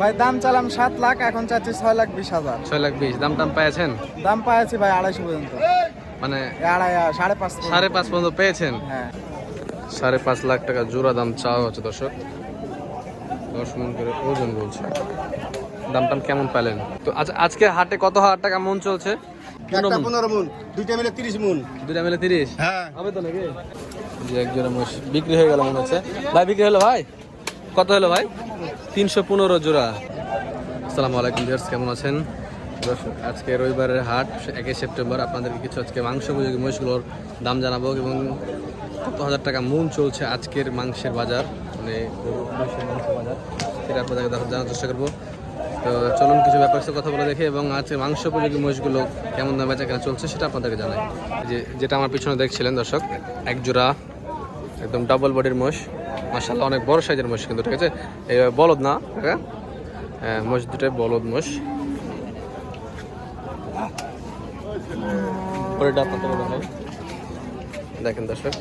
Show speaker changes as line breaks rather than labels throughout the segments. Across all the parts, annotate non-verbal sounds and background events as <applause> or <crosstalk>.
ভাই দাম চালাম সাত লাখ এখন চাচ্ছি ছয় লাখ বিশ হাজার।
ছয় লাখ বিশ। দাম টাম পেয়েছেন
দাম পাইছি ভাই আড়াইশো পর্যন্ত।
মানে
আড়াই সাড়ে পাঁচ
সাড়ে পাঁচ পর্যন্ত পেয়েছেন?
হ্যাঁ।
সাড়ে পাঁচ লাখ টাকা জোড়া দাম চাওয়া হচ্ছে দর্শক। দশ মন করে ওজন বলছে। দাম টাম কেমন পেলেন তো আজ- আজকে হাটে কত হাজার টাকা মন চলছে?
একটা পনেরো মন দুইটা মিলে তিরিশ মন।
দুটা মিলে তিরিশ?
হ্যাঁ।
হবে তো নাকি? জি এক জোড়া মোষ বিক্রি হয়ে গেল মনে হচ্ছে। ভাই বিক্রি হলো ভাই? কত হলো ভাই? তিনশো পনেরো জোড়া। আসসালামু আলাইকুম ভিউয়ার্স কেমন আছেন? দর্শক, আজকে রবিবারের হাট একে সেপ্টেম্বর। আপনাদেরকে কিছু আজকে মাংস উপযোগী মহিষগুলোর দাম জানাব এবং কত হাজার টাকা মন চলছে আজকের মাংসের বাজার মানে মহিষের বাজার। সেটা জানার চেষ্টা করব। তো চলুন কিছু ব্যাপার সাথে কথা বলে দেখি এবং আজকে মাংস উপযোগী মহিষগুলো কেমন দামে কেনা চলছে সেটা আপনাদেরকে জানাই। যে যেটা আমার পিছনে দেখছিলেন দর্শক এক জোড়া একদম ডাবল বডির মোষ মাসাল্লাহ অনেক বড় সাইজের মোষ কিন্তু, ঠিক আছে? বলদ না হ্যাঁ? মোষ দুটাই বলদ মোষ। দেখেন দর্শক।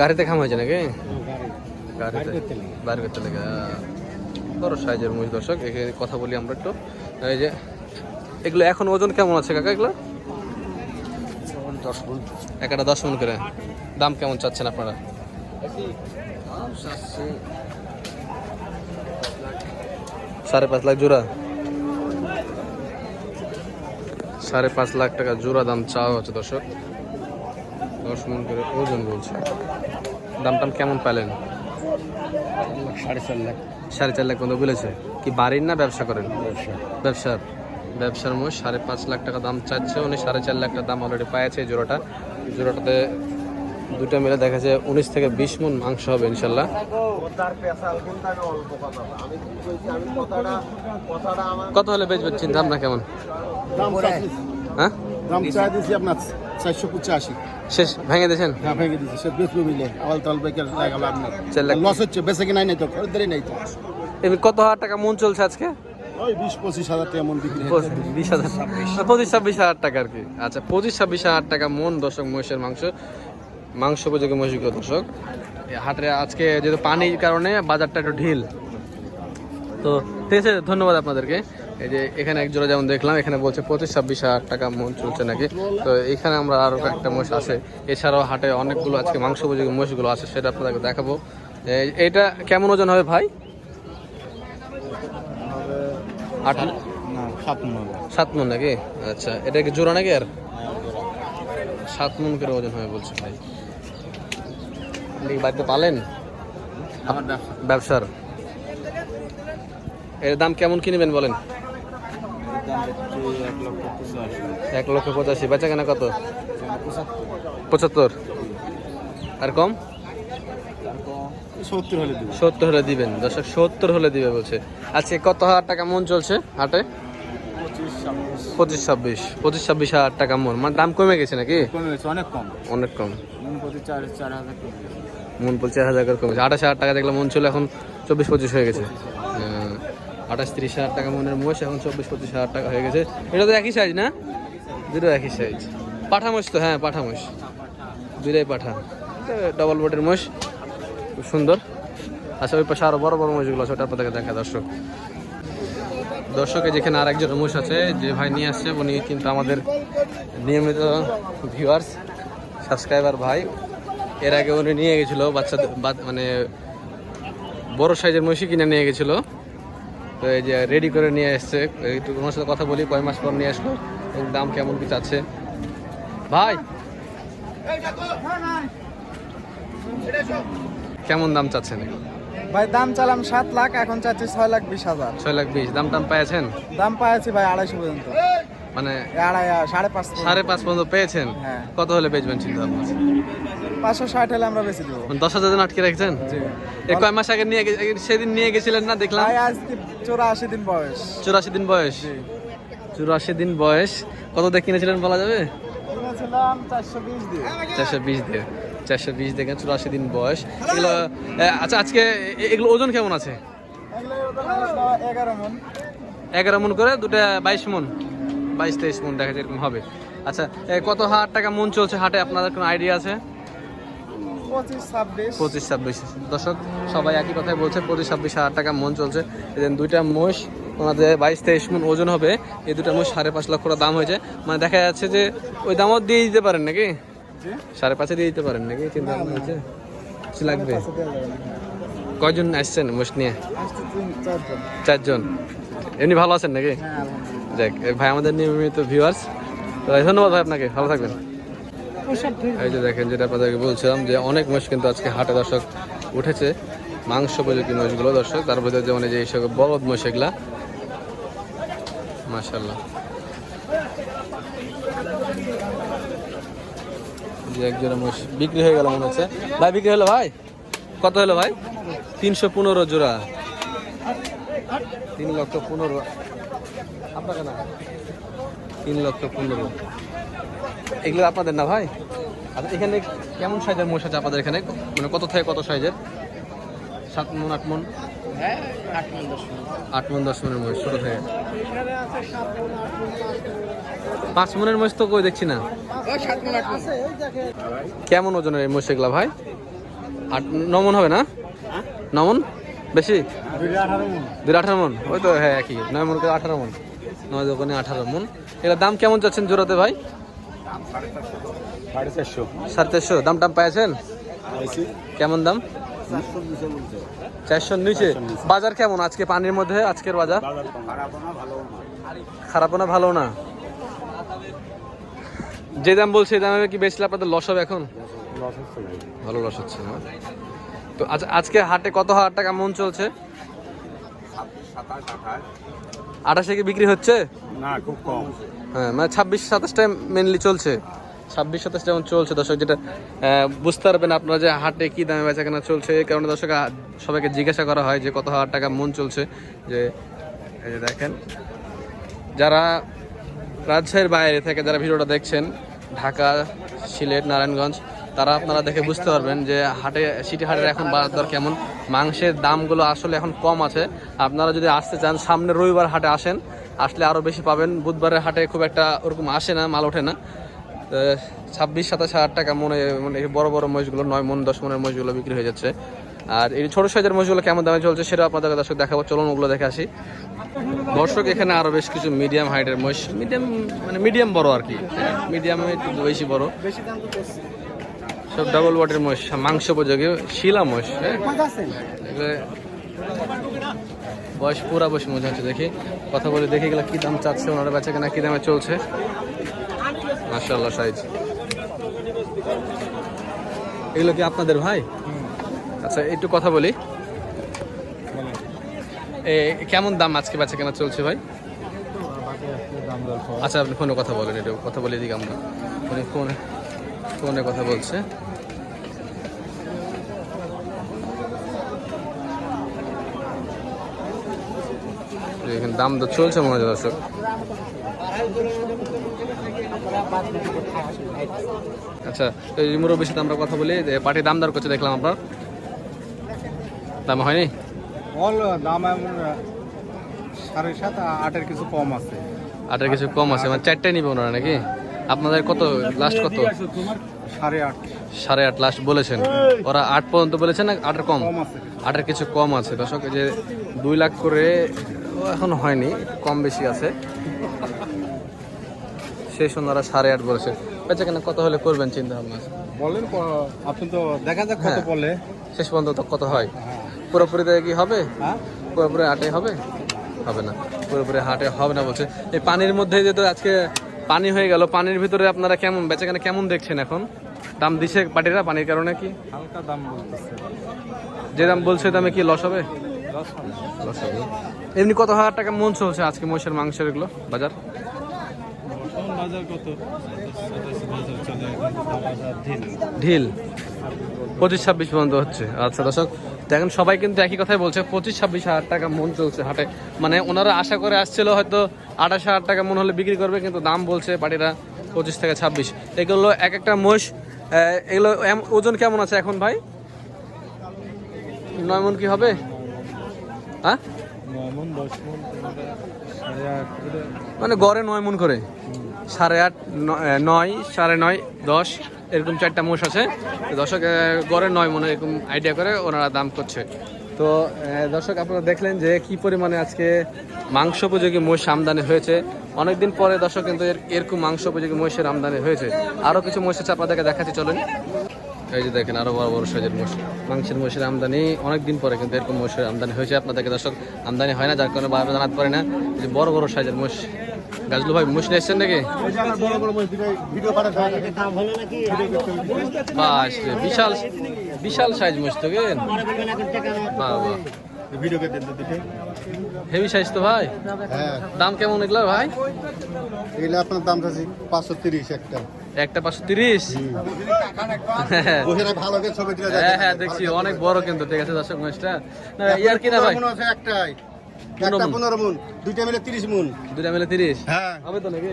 গাড়িতে খাম হয়েছে নাকি? গাড়িতে, বাইরে করতে লেগে বড় সাইজের মোষ দর্শক এখানে কথা বলি আমরা একটু। এই যে, এগুলো এখন ওজন কেমন আছে কাকা এগুলো?
দশ মন।
একটা দশ মন করে। দাম কেমন চাচ্ছেন আপনারা? সাড়ে পাঁচ লাখ জোড়া। সাড়ে পাঁচ লাখ টাকা জোড়া দাম চাওয়া হচ্ছে দর্শক। দশ মন করে ওজন বলছে। দাম টাম কেমন পেলেন
সাড়ে চার লাখ।
সাড়ে চার লাখ পর্যন্ত বলেছে। কি বাড়ির না ব্যবসা করেন?
ব্যবসা।
ব্যবসার? ব্যবসার মোট সাড়ে পাঁচ লাখ টাকা দাম চাচ্ছে উনি সাড়ে চার লাখ টাকা দাম অলরেডি পেয়েছে এই জোড়াটা। জোড়াটাতে দুটো মিলে দেখা যায় উনিশ থেকে বিশ মন মাংস হবে ইনশাল্লাহ। কত হলে বেচবেন চিন্তা ভাবনা কেমন? হ্যাঁ?
দাম চাই দিয়েছি আপনার চারশো পঁচাশি।
শেষ ভেঙে দিয়েছেন?
হ্যাঁ ভেঙে দিয়েছি সে বেচবো মিলে আওয়াল তাল বেকার লাগালো আপনার লস হচ্ছে বেঁচে কি নাই তো নাই তো।
এমনি কত হাজার টাকা মন চলছে আজকে?
ওই বিশ, পঁচিশ হাজার টাকা
বিশ হাজার পঁচিশ, ছাব্বিশ হাজার টাকা আর কি। আচ্ছা পঁচিশ, ছাব্বিশ হাজার টাকা মন মাংস। মাংস উপযোগী হাটে আজকে যেহেতু পানির কারণে বাজারটা একটু ঢিল। তো ঠিক আছে, ধন্যবাদ আপনাদেরকে। এই যে এখানে এক জোড়া যেমন দেখলাম, এখানে বলছে পঁচিশ, ছাব্বিশ হাজার টাকা মন চলছে নাকি। তো এখানে আমরা আরও একটা মহিষ আছে। এছাড়াও হাটে অনেকগুলো আজকে মাংস উপযোগী মহিষগুলো আছে, সেটা আপনাদেরকে দেখাবো। এইটা কেমন ওজন হবে ভাই? আট
সাত মন
নাকি? আচ্ছা এটা কি জোড়া নাকি আর? সাত মন করে ওজন হবে বলছে ভাই। আপনি বাড়িতে পালেন? ব্যবসার? এর দাম কেমন কিনবেন বলেন?
এক লক্ষ পঁচাশি।
এক লক্ষ পঁচাশি। বেচা কেনা কত? পঁচাত্তর। আর কম?
সত্তর হলে দেবো।
সত্তর হলে দিবেন। দর্শক সত্তর হলে দিবে বলছে। আজকে কত হাজার টাকা মন চলছে হাটে?
পঁচিশ ছাব্বিশ।
পঁচিশ ছাব্বিশ। পঁচিশ হাজার টাকা মন। মানে দাম কমে গেছে নাকি?
কমে গেছে অনেক কম।
অনেক কম।
মন চার চার হাজার
করে কমেছে আঠাশ হাজার টাকা দেখলাম মন ছিল এখন চব্বিশ পঁচিশ হয়ে গেছে। আঠাশ তিরিশ হাজার টাকা মনের মোষ এখন চব্বিশ পঁচিশ হাজার টাকা হয়ে গেছে। এটা তো একই সাইজ না? দুটো একই সাইজ পাঠা মোষ তো হ্যাঁ পাঠা মোষ। দুটাই পাঠা। ডবল বডির মোষ। খুব সুন্দর। আচ্ছা ওই পাশে আরও বড় বড় মোষগুলো আছে, ওটা আপনাদেরকে দেখা দর্শক। দর্শকে যেখানে আর একজন মোষ আছে, যে ভাই নিয়ে আসছে, উনি কিন্তু আমাদের নিয়মিত ভিউয়ার্স সাবস্ক্রাইবার ভাই। এর আগে উনি নিয়ে গেছিল বাচ্চাদের বা- মানে বড় সাইজের মহিষী কিনে নিয়ে গেছিল। তো এই যে রেডি করে নিয়ে এসছে একটু ওনার সাথে কথা বলি, কয় মাস পর নিয়ে আসলো দাম কেমন কি চাচ্ছে। ভাই! কেমন দাম চাচ্ছেন?
ভাই দাম চালাম সাত লাখ এখন চাচ্ছি ছয় লাখ বিশ হাজার।
ছয় লাখ বিশ। দাম টাম পেয়েছেন?
দাম পাইছি ভাই আড়াইশো পর্যন্ত।
মানে
আড়াই সাড়ে পাঁচ
সাড়ে পাঁচ পর্যন্ত পেয়েছেন?
হ্যাঁ।
কত হলে বেচবেন চিন্তা ভাবনা?
পাঁচশো ষাট হলে আমরা বেশি দেবো।
মানে দশ হাজার জন আটকে রাখছেন? এই কয় মাস আগে নিয়ে সেদিন নিয়ে গেছিলেন না দেখলাম?
চৌরাশি দিন বয়স।
চুরাশি দিন বয়স? চুরাশি দিন বয়স। কত দিয়ে কিনেছিলেন বলা যাবে?
কিনেছিলাম চারশো বিশ দিয়ে।
চারশো বিশ দিয়ে। চারশো বিশ দেখে চুরাশি দিন বয়স। এগুলো আচ্ছা আজকে এগুলো ওজন কেমন আছে?
এগারো মন
করে দুটা বাইশ মন। বাইশ তেইশ মন দেখা যায় এরকম হবে। আচ্ছা কত হাজার টাকা মন চলছে হাটে? আপনাদের কোনো আইডিয়া আছে?
পঁচিশ ছাব্বিশ।
পঁচিশ ছাব্বিশ। দর্শক সবাই একই কথাই বলছে পঁচিশ ছাব্বিশ হাজার টাকা মন চলছে। এদের দুইটা মোষ ওনাদের বাইশ তেইশ মন ওজন হবে। এই দুটা মোষ সাড়ে পাঁচ লক্ষ টাকা দাম হয়েছে। মানে দেখা যাচ্ছে যে ওই দামও দিয়ে দিতে পারেন নাকি? সাড়ে পাঁচে দিয়ে দিতে পারেন নাকি? চিন্তা ভাবনা হয়েছে কিছু লাগবে? কয়জন আসছেন মোষ নিয়ে?
চারজন।
এমনি ভালো আছেন নাকি? যাক ভাই আমাদের নিয়মিত ভিউয়ার্স তো ধন্যবাদ ভাই আপনাকে। ভালো থাকবেন। এই যে দেখেন, যেটা আপনাদেরকে বলছিলাম যে অনেক মোষ কিন্তু আজকে হাটে দর্শক উঠেছে। মাংস উপযোগী মোষগুলো দর্শক। তার ভিতরে যেমন এই যে এইসব বলদ মোষ এগুলা। মাশাল্লাহ যে এক জোড়া মোষ বিক্রি হয়ে গেল মনে হচ্ছে। ভাই, বিক্রি হলো ভাই? কত হলো ভাই? তিনশো পনেরো জোড়া। তিন লক্ষ পনেরো। আপনাকে না তিন লক্ষ পনেরো। এগুলো আপনাদের না ভাই? আচ্ছা এখানে কেমন সাইজের মোষ আছে আপনাদের এখানে? মানে কত থেকে কত সাইজের? সাত মন, আট মন? আট মন দশ মনের মোষ ছোট থেকে। পাঁচ মনের তো কই দেখছি না।
আছে এই
কেমন ওজনের এই মোষ এগুলা ভাই? আট নমন হবে না? নমন বেশি? দুই আঠারো মন। ওই তো হ্যাঁ একই। নয় মন করে আঠারো মন। নয় দোকানে আঠারো মন। এগুলোর দাম কেমন যাচ্ছেন জোড়াতে ভাই?
সাড়ে চারশো।
সাড়ে চারশো। দাম টাম পেয়েছেন কেমন দাম? চারশোর নিচে বাজার কেমন আজকে পানির মধ্যে আজকের বাজার? খারাপও না ভালো না। যে দাম বলছে এই দামে কি বেচলে আপনাদের লস হবে এখন? ভালো লস হচ্ছে না। তো আজ আজকে হাটে কত হাজার টাকা মন চলছে? আঠাশে কি বিক্রি হচ্ছে?
না খুব কম।
হ্যাঁ মানে ছাব্বিশ সাতাশটা মেনলি চলছে। ছাব্বিশ সাতাশ যেমন চলছে, দর্শক যেটা বুঝতে পারবেন আপনারা যে হাটে কি দামে বেচা কেনা চলছে, এই কারণে দর্শক সবাইকে জিজ্ঞাসা করা হয় যে কত হাজার টাকা মন চলছে, যে, এই যে দেখেন, যারা রাজশাহীর বাইরে থেকে যারা ভিডিওটা দেখছেন, ঢাকা, সিলেট, নারায়ণগঞ্জ, তারা আপনারা দেখে বুঝতে পারবেন যে হাটে, সিটি হাটের এখন বাজার দর কেমন, মাংসের দামগুলো আসলে এখন কম আছে। আপনারা যদি আসতে চান, সামনে রবিবার হাটে আসেন, আসলে আরও বেশি পাবেন, বুধবারের হাটে খুব একটা ওরকম আসে না, মাল ওঠে না। ছাব্বিশ, সাতাশ হাজার টাকা মনে মানে বড় বড় মহিষগুলো, নয় মন, দশ মনের মহিষগুলো বিক্রি হয়ে যাচ্ছে। আর এই ছোট সাইজের মহিষগুলো কেমন দামে চলছে সেটা আপনাদের দর্শক দেখাবো। চলুন ওগুলো দেখে আসি। দর্শক, এখানে আরও বেশ কিছু মিডিয়াম হাইটের মহিষ মিডিয়াম মানে মিডিয়াম বড় আর কি। মিডিয়ামে একটু বেশি বড়। সব ডাবল বডির মহিষ, মাংস উপযোগী, শিলা মহিষ হ্যাঁ। বয়স পুরা বয়স মজা হচ্ছে দেখি। কথা বলে দেখি গেলে কি দাম চাচ্ছে, ওনারা বেচা কেনা কি দামে চলছে। মার্শাল্লাহ সাইজ। এগুলো কি আপনাদের ভাই? আচ্ছা একটু কথা বলি। এ কেমন দাম আজকে বেচা কেনা চলছে ভাই? আচ্ছা আপনি ফোনে কথা বলেন একটু কথা বলে দিকে আমরা। উনি ফোনে ফোনে কথা বলছে। এখানে দাম তো চলছে মনে হয় দর্শক। আচ্ছা তো এই মুরব্বীর সাথে আমরা কথা বলি যে পার্টি দাম দর করছে দেখলাম আপনার দাম হয়নি?
অল দাম সাড়ে সাত আটের কিছু কম আছে।
আটের কিছু কম আছে মানে চারটাই নিবে ওনারা নাকি? আপনাদের কত লাস্ট কত?
সাড়ে আট।
সাড়ে আট লাস্ট বলেছেন। ওরা আট পর্যন্ত বলেছেন না আটের কম? আটের কিছু কম আছে। দর্শক যে দুই লাখ করে এখন হয়নি কম বেশি আছে। শেষ ওনারা সাড়ে আট বলেছে। বেচা কেন কত হলে করবেন চিন্তা ভাবনা?
বলেন আপনি তো দেখা যাক কত
হ্যাঁ।
বলে।
শেষ পর্যন্ত তো কত হয়? পুরোপুরি কি হবে?
হ্যাঁ।
পুরোপুরি হাটে হবে? হবে না। পুরোপুরি হাটে হবে না বলছে। এই পানির মধ্যে যেহেতু আজকে পানি হয়ে গেল পানির ভিতরে আপনারা কেমন বেচাকেনা কেমন দেখছেন এখন? দাম দিছে পাটিরা পানির কারণে কি?
হালকা দাম বলতেছে।
যে দাম বলছে দামে কি লস হবে?
হবে।
লস হবে। এমনি কত হাজার টাকা মন চলছে আজকে মহিষের মাংসের এগুলো বাজার?
ঢিল।
পঁচিশ ছাব্বিশ পর্যন্ত হচ্ছে। আচ্ছা দর্শক, দেখেন, সবাই কিন্তু একই কথাই বলছে। পঁচিশ ছাব্বিশ হাজার টাকা মন চলছে হাটে। মানে ওনারা আশা করে আসছিল হয়তো আঠাশ হাজার টাকা মন হলে বিক্রি করবে, কিন্তু দাম বলছে পাটিরা পঁচিশ থেকে ছাব্বিশ। এগুলো এক একটা মোষ এগুলো ওজন কেমন আছে এখন ভাই? নয় মন কি হবে? হ্যাঁ?
মন
গড়ে নয় মন করে। সাড়ে আট নয়, সাড়ে নয়, দশ, এরকম চারটা মোষ আছে। দর্শক গড়ে নয় মনে এরকম আইডিয়া করে ওনারা দাম করছে। তো দর্শক, আপনারা দেখলেন যে কি পরিমাণে আজকে মাংস উপযোগী মোষ আমদানি হয়েছে। অনেকদিন পরে দর্শক কিন্তু এরকম মাংস উপযোগী মহিষের আমদানি হয়েছে। আরও কিছু মহিষ আছে আপনাদেরকে দেখাচ্ছি, চলেন। এই যে দেখেন আরও বড় বড় সাইজের মোষ। মাংসের মোষের আমদানি অনেক দিন পরে কিন্তু এরকম মোষের আমদানি হয়েছে আপনাদেরকে দর্শক। আমদানি হয় না, যার কারণে বারবার জানাতে পারে না। যে বড় বড় সাইজের মোষ। গাজলু ভাই, মোষ নিয়ে এসছেন নাকি? বিশাল বিশাল সাইজ মোষ তো বাহ।
ভিডিও করতে দিতে
হেভি সাইজ তো ভাই?
হ্যাঁ।
দাম কেমন এগুলো ভাই?
এগুলো আপনার দাম আছে পাঁচশো তিরিশ একটা।
একটা পাঁচশো তিরিশ? হ্যাঁ।
ভালো করে ছবি তুলে
হ্যাঁ হ্যাঁ দেখছি। অনেক বড় কিন্তু ঠিক আছে দর্শক মোষটা না ইয়ার কিনা ভাই?
মন আছে একটাই।
পনেরো
একটা পনেরো মন। দুইটা মিলে তিরিশ মন।
দুটা মিলে তিরিশ?
হ্যাঁ।
হবে তো নাকি?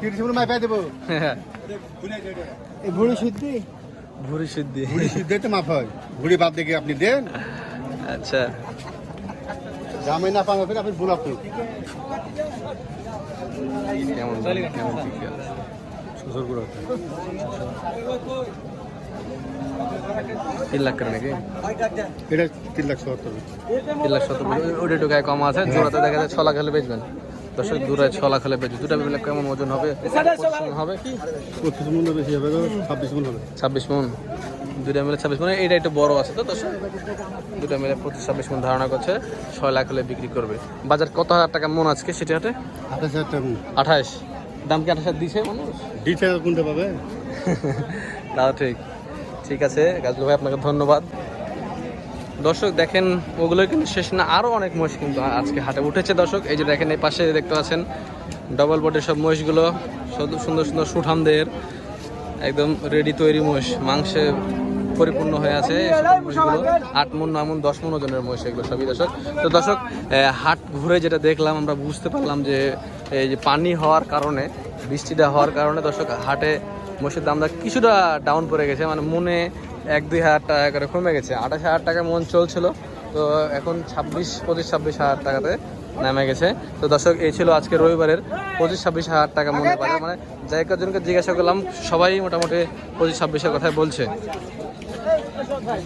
তিরিশ মন মাই পাই দেবো।
হ্যাঁ।
ভুড়ি শুদ্ধি
সিদ্ধি।
ভুড়ি শুদ্ধি তো মাপ হয়। ভুড়ি বাদ দেখে আপনি দেন?
আচ্ছা।
জামাই না পাওয়া ফের আপনি
কেমন কেমন তিন লাখ করে নাকি?
এটা তিন লাখ সত্তর।
তিন লাখ সত্তর ওটা একটু গায়ে কম আছে। জোড়াতে দেখা যায় ছ লাখ হলে বেচবেন। দর্শক দূরে ছ লাখ হলে বেচবে দুটা মিলে কেমন ওজন হবে? হবে কি?
পঁচিশ মন বেশি হবে ছাব্বিশ মন হবে।
ছাব্বিশ মন দুটা মিলে ছাব্বিশ মন এটা একটু বড় আছে তো দর্শক? দুটা মিলে পঁচিশ ছাব্বিশ মন ধারণা করছে ছয় লাখ হলে বিক্রি করবে। বাজার কত হাজার টাকা মন আজকে সেটা হাটে
আঠাশ হাজার
আঠাশ। দাম কি আঠাশ দিছে মানুষ?
ডিটেল কোনটা পাবে? <laughs>
তাও ঠিক। ঠিক আছে গাজলু ভাই আপনাকে ধন্যবাদ। দর্শক দেখেন ওগুলো কিন্তু শেষ না আরও অনেক মহিষ কিন্তু আজকে হাটে উঠেছে দর্শক। এই যে দেখেন এই পাশে দেখতে পাচ্ছেন ডবল বডির সব মহিষগুলো সুন্দর সুন্দর সুন্দর সুঠামদের একদম রেডি তৈরি মহিষ মাংসে পরিপূর্ণ হয়ে আছে আট মন, নয় মন, দশ মন ওজনের মহিষ এগুলো সবই দর্শক। তো দর্শক হাট ঘুরে যেটা দেখলাম, আমরা বুঝতে পারলাম যে এই যে পানি হওয়ার কারণে, বৃষ্টিটা হওয়ার কারণে দর্শক, হাটে মহিষের দামটা কিছুটা ডাউন পড়ে গেছে। মানে মনে এক, দুই হাজার টাকা করে কমে গেছে। আঠাশ হাজার টাকা মন চলছিল, তো এখন ছাব্বিশ, পঁচিশ, ছাব্বিশ হাজার টাকাতে নেমে গেছে। তো দর্শক, এই ছিল আজকে রবিবারের পঁচিশ, ছাব্বিশ হাজার টাকা মনে বাজার। মানে যাই কজনকে জিজ্ঞাসা করলাম, সবাই মোটামুটি পঁচিশ, ছাব্বিশের কথাই বলছে। Thầy